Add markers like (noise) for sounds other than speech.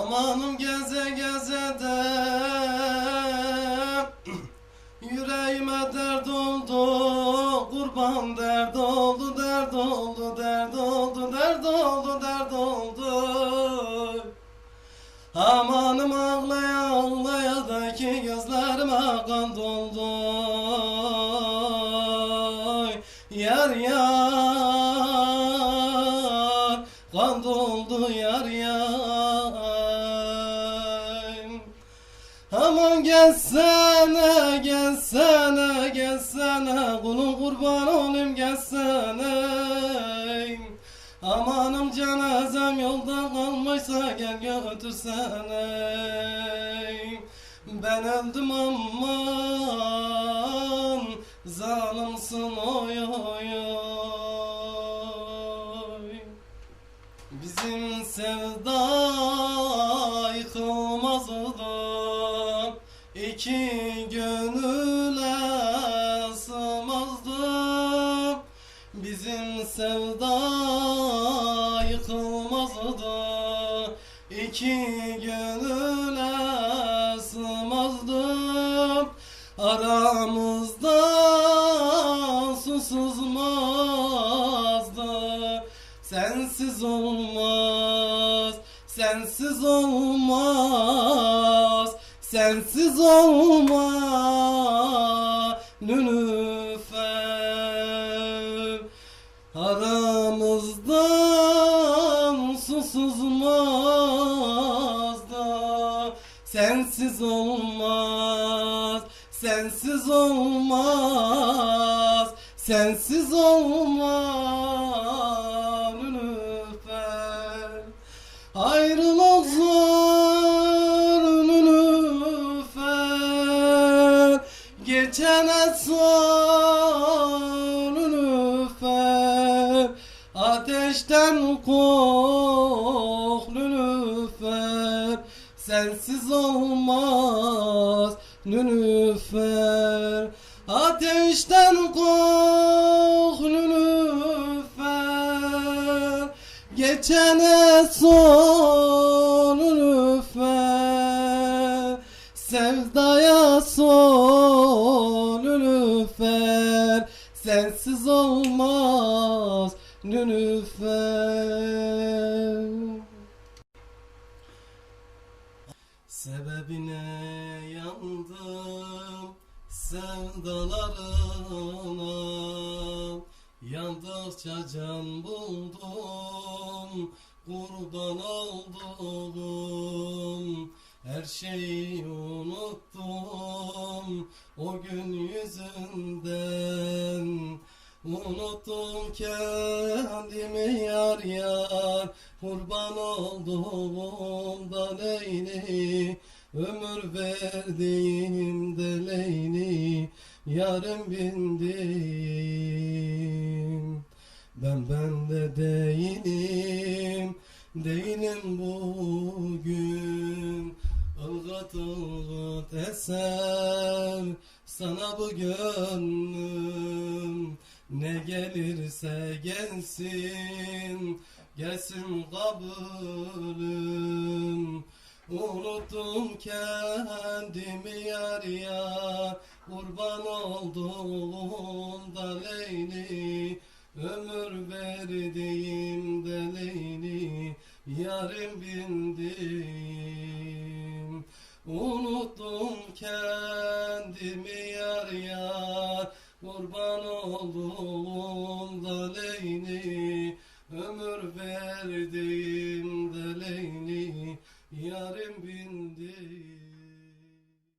Amanım geze geze de. (clears throat) Yüreğime dert oldu Kurban dert oldu dert oldu dert oldu dert oldu dert oldu. Amanım ağlaya ağlaya da ki gözlerime kan doldu. Yar yar Aman gelsene gelsene gelsene Kulun kurban olayım gelsene Amanım cenazem yolda kalmışsa gel götürsene Ben öldüm aman zalimsin oy oy oy. Bizim sevda İki gönüle sığmazdı Bizim sevda yıkılmazdı. İki gönüle sığmazdı Aramızda su sızmazdı Sensiz olmaz, sensiz olmaz, sensiz olmaz Nülüfer Aramızdan su sızmaz da Sensiz olmaz, sensiz olmaz, sensiz olmaz Geçene sor Nülüfer Ateşten kork Nülüfer Sensiz olmaz Nülüfer Ateşten kork Nülüfer Geçene son Sevdaya son Nülüfer. Sensiz olmaz Nülüfer. Sebebine yandım sevdalarına. Yandıkça can buldum kurban oldum Her şeyi unuttum o gün yüzünden. Unuttum kendimi yar yar Kurban oldum da Leyli Ömür verdiğim de Leyli Yarım bindim Ben bende değilim Değilim bugün Ilgat ılgat eser Sana bu gönlüm. Ne gelirse gelsin Gelsin kabulüm. Unuttum kendimi yar yar Kurban oldum da Leyli. Ömür verdiğim de Leyli Yarim Unuttum kendimi yar yar Kurban oldum da Leyli Ömür verdiğim de Leyli Yarim bindim